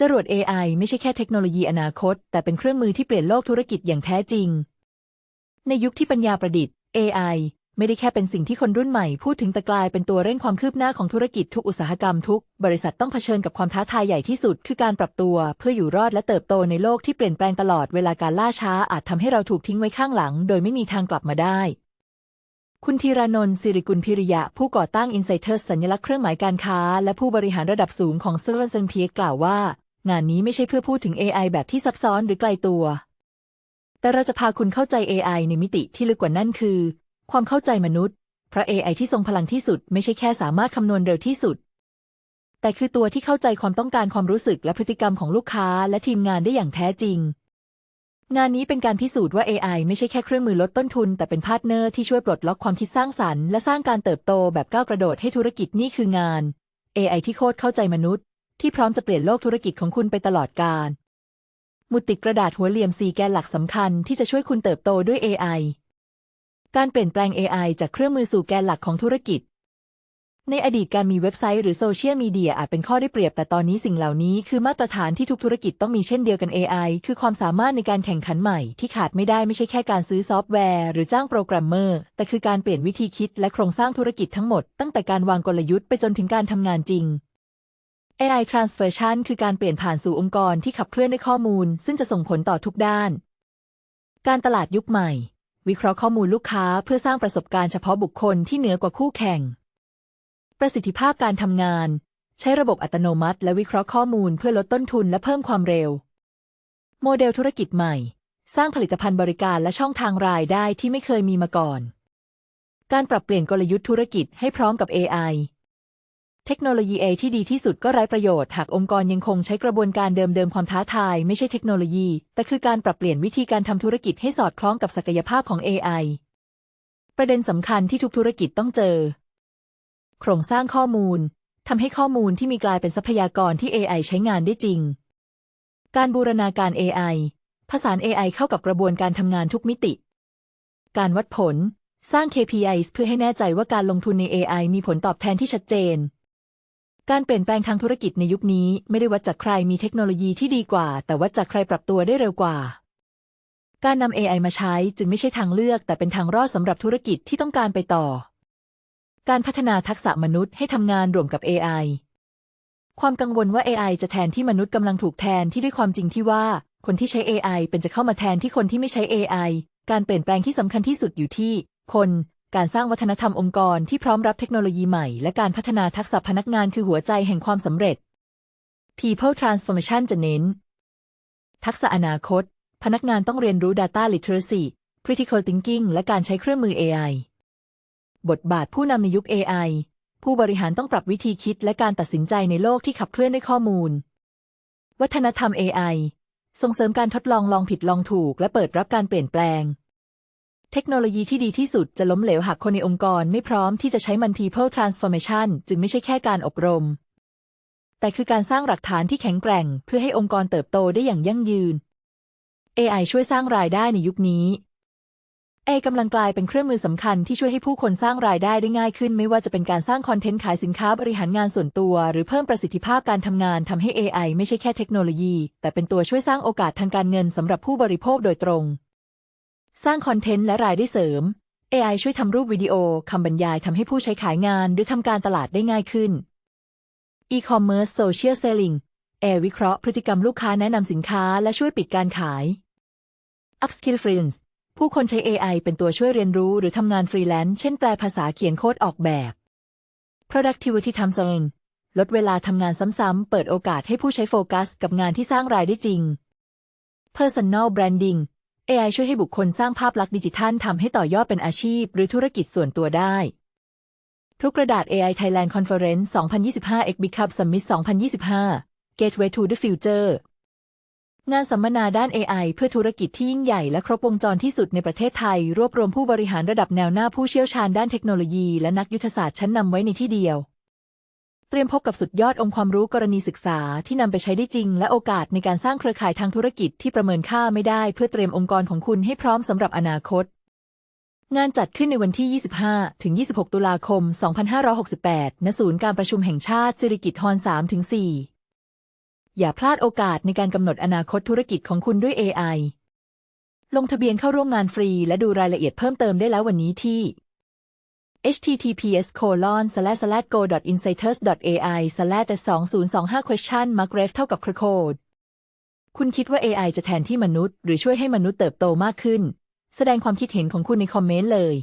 จรวด AI ไม่ใช่แค่เทคโนโลยีอนาคต แต่เป็นเครื่องมือที่เปลี่ยนโลกธุรกิจอย่างแท้จริง ในยุคที่ปัญญาประดิษฐ์ AI ไม่ได้แค่เป็นสิ่งที่คนรุ่นใหม่พูดถึงแต่กลายเป็นตัวเร่งความคืบหน้าของธุรกิจทุกอุตสาหกรรมทุก บริษัทต้องเผชิญกับความท้าทายใหญ่ที่สุด คือการปรับตัว เพื่ออยู่รอดและเติบโตในโลกที่เปลี่ยนแปลงตลอดเวลาการล่าช้าอาจทำให้เราถูกทิ้งไว้ข้างหลัง โดยไม่มีทางกลับมาได้ คุณธีรานนท์สิริกุลพิริยะ ผู้ก่อตั้ง Insighters สัญลักษณ์เครื่องหมายการค้า และผู้บริหารระดับสูงของ s e r v e n p กล่าวว่า งานนี้ไม่ใช่เพื่อพูดถึง AI แบบที่ซับซ้อนหรือไกลตัว แต่เราจะพาคุณเข้าใจ AI ในมิติที่ลึกกว่านั้นคือ ความเข้าใจมนุษย์ เพราะ AI ที่ทรงพลังที่สุด ไม่ใช่แค่สามารถคำนวณเร็วที่สุด แต่คือตัวที่เข้าใจความต้องการความรู้สึกและพฤติกรรมของลูกค้า และทีมงานได้อย่างแท้จริง งานนี้เป็นการพิสูจน์ว่า AI ไม่ใช่แค่เครื่องมือลดต้นทุน แต่เป็นพาร์ทเนอร์ที่ช่วยปลดล็อกความคิดสร้างสรรค์และสร้างการเติบโตแบบก้าวกระโดดให้ธุรกิจนี่คืองาน AI ที่โคตรเข้าใจมนุษย์ ที่พร้อมจะเปลี่ยนโลกธุรกิจของคุณไปตลอดกาลมุดติดกระดาษหัวเหลี่ยมสีแกนหลักสำคัญที่จะช่วยคุณเติบโตด้วย AI การเปลี่ยนแปลง AI จากเครื่องมือสู่แกนหลักของธุรกิจ ในอดีตการมีเว็บไซต์หรือโซเชียลมีเดียอาจเป็นข้อได้เปรียบ แต่ตอนนี้สิ่งเหล่านี้คือมาตรฐานที่ทุกธุรกิจต้องมีเช่นเดียวกัน AI คือความสามารถในการแข่งขันใหม่ที่ขาดไม่ได้ไม่ใช่แค่การซื้อซอฟต์แวร์หรือจ้างโปรแกรมเมอร์ แต่คือการเปลี่ยนวิธีคิดและโครงสร้างธุรกิจทั้งหมด ตั้งแต่การวางกลยุทธ์ไปจนถึงการทำงานจริง AI Transversion คือการเปลี่ยนผ่านสู่องค์กรที่ขับเคลื่อนด้วยข้อมูล ซึ่งจะส่งผลต่อทุกด้าน การตลาดยุคใหม่ วิเคราะห์ข้อมูลลูกค้าเพื่อสร้างประสบการณ์เฉพาะบุคคลที่เหนือกว่าคู่แข่ง ประสิทธิภาพการทำงาน ใช้ระบบอัตโนมัติ และวิเคราะห์ข้อมูลเพื่อลดต้นทุนและเพิ่มความเร็ว โมเดลธุรกิจใหม่ สร้างผลิตภัณฑ์บริการและช่องทางรายได้ที่ไม่เคยมีมาก่อน การปรับเปลี่ยนกลยุทธ์ธุรกิจให้พร้อมกับ AI เทคโนโลยี A ที่ดีที่สุดก็ไร้ประโยชน์หากองค์กรยังคงใช้กระบวนการเดิมๆความท้าทายไม่ใช่เทคโนโลยี แต่คือการปรับเปลี่ยนวิธีการทำธุรกิจให้สอดคล้องกับศักยภาพของ AI ประเด็นสำคัญที่ทุกธุรกิจต้องเจอ โครงสร้างข้อมูลทำให้ข้อมูลที่มีกลายเป็นทรัพยากรที่ AI ใช้งานได้จริง การบูรณาการ AI ผสาน AI เข้ากับกระบวนการทำงานทุกมิติ การวัดผล สร้าง KPIs เพื่อให้แน่ใจว่าการลงทุนใน AI มีผลตอบแทนที่ชัดเจน การเปลี่ยนแปลงทางธุรกิจในยุคนี้ไม่ได้วัดจากใครมีเทคโนโลยีที่ดีกว่า แต่วัดจากใครปรับตัวได้เร็วกว่า การนำ AI มาใช้จึงไม่ใช่ทางเลือก แต่เป็นทางรอดสำหรับธุรกิจที่ต้องการไปต่อ การพัฒนาทักษะมนุษย์ให้ทำงานร่วมกับ AI ความกังวลว่า AI จะแทนที่มนุษย์กำลังถูกแทนที่ด้วยความจริงที่ว่า คนที่ใช้ AI เป็นจะเข้ามาแทนที่คนที่ไม่ใช้ AI การเปลี่ยนแปลงที่สำคัญที่สุดอยู่ที่ คน การสร้างวัฒนธรรมองค์กรที่พร้อมรับเทคโนโลยีใหม่ และการพัฒนาทักษะพนักงานคือหัวใจแห่งความสำเร็จ People Transformation จะเน้น ทักษะอนาคต พนักงานต้องเรียนรู้ Data Literacy Critical Thinking และการใช้เครื่องมือ AI บทบาทผู้นำในยุค AI ผู้บริหารต้องปรับวิธีคิดและการตัดสินใจในโลกที่ขับเคลื่อนด้วยข้อมูล วัฒนธรรม AI ส่งเสริมการทดลองลองผิดลองถูก และเปิดรับการเปลี่ยนแปลง เทคโนโลยีที่ดีที่สุดจะล้มเหลวหากคนในองค์กรไม่พร้อมที่จะใช้มัน People Transformation จึงไม่ใช่แค่การอบรม แต่คือการสร้างหลักฐานที่แข็งแกร่ง เพื่อให้องค์กรเติบโตได้อย่างยั่งยืน AI ช่วยสร้างรายได้ในยุคนี้ AI กำลังกลายเป็นเครื่องมือสำคัญที่ช่วยให้ผู้คนสร้างรายได้ได้ง่ายขึ้น ไม่ว่าจะเป็นการสร้างคอนเทนต์ขายสินค้าบริหารงานส่วนตัว หรือเพิ่มประสิทธิภาพการทำงานทำให้ AI ไม่ใช่แค่เทคโนโลยี แต่เป็นตัวช่วยสร้างโอกาสทางการเงินสำหรับผู้บริโภคโดยตรง สร้างคอนเทนต์และรายได้เสริม AI ช่วยทำรูปวิดีโอคำบรรยายทำให้ผู้ใช้ขายงานหรือทำการตลาดได้ง่ายขึ้น E-commerce Social Selling AI วิเคราะห์พฤติกรรมลูกค้าแนะนำสินค้าและช่วยปิดการขาย Upskill Friends ผู้คนใช้ AI เป็นตัวช่วยเรียนรู้หรือทำงานฟรีแลนซ์เช่นแปลภาษาเขียนโค้ดออกแบบ productivity time zone ลดเวลาทำงานซ้ำๆ เปิดโอกาสให้ผู้ใช้โฟกัส กับงานที่สร้างรายได้จริง personal branding AI ช่วยให้บุคคลสร้างภาพลักษณ์ดิจิทัลทำให้ต่อยอดเป็นอาชีพ หรือธุรกิจส่วนตัวได้ ทุกกระดาษ AI Thailand Conference 2025 X Big Cup Summit 2025 Gateway to the Future งานสัมมนาด้าน AI เพื่อธุรกิจที่ยิ่งใหญ่และครบวงจรที่สุดในประเทศไทย รวบรวมผู้บริหารระดับแนวหน้าผู้เชี่ยวชาญด้านเทคโนโลยี และนักยุทธศาสตร์ชั้นนำไว้ในที่เดียว เตรียมพบกับสุดยอดองค์ความรู้กรณีศึกษาที่นำไปใช้ได้จริง และโอกาสในการสร้างเครือข่ายทางธุรกิจที่ประเมินค่าไม่ได้เพื่อเตรียมองค์กรของคุณให้พร้อมสำหรับอนาคต งานจัดขึ้นในวันที่ 25 ถึง 26 ตุลาคม 2568 ณ ศูนย์การประชุมแห่งชาติสิริกิติ์ฮอลล์3ถึง4อย่าพลาดโอกาสในการกำหนดอนาคตธุรกิจของคุณด้วย AI ลงทะเบียนเข้าร่วมงานฟรี และดูรายละเอียดเพิ่มเติมได้แล้ววันนี้ที่ https colon slash slash go insiders ai slash 2025 question mark ref เท่ากับ code คุณคิดว่า AI จะแทนที่มนุษย์ หรือช่วยให้มนุษย์เติบโตมากขึ้น แสดงความคิดเห็นของคุณในคอมเมนต์เลย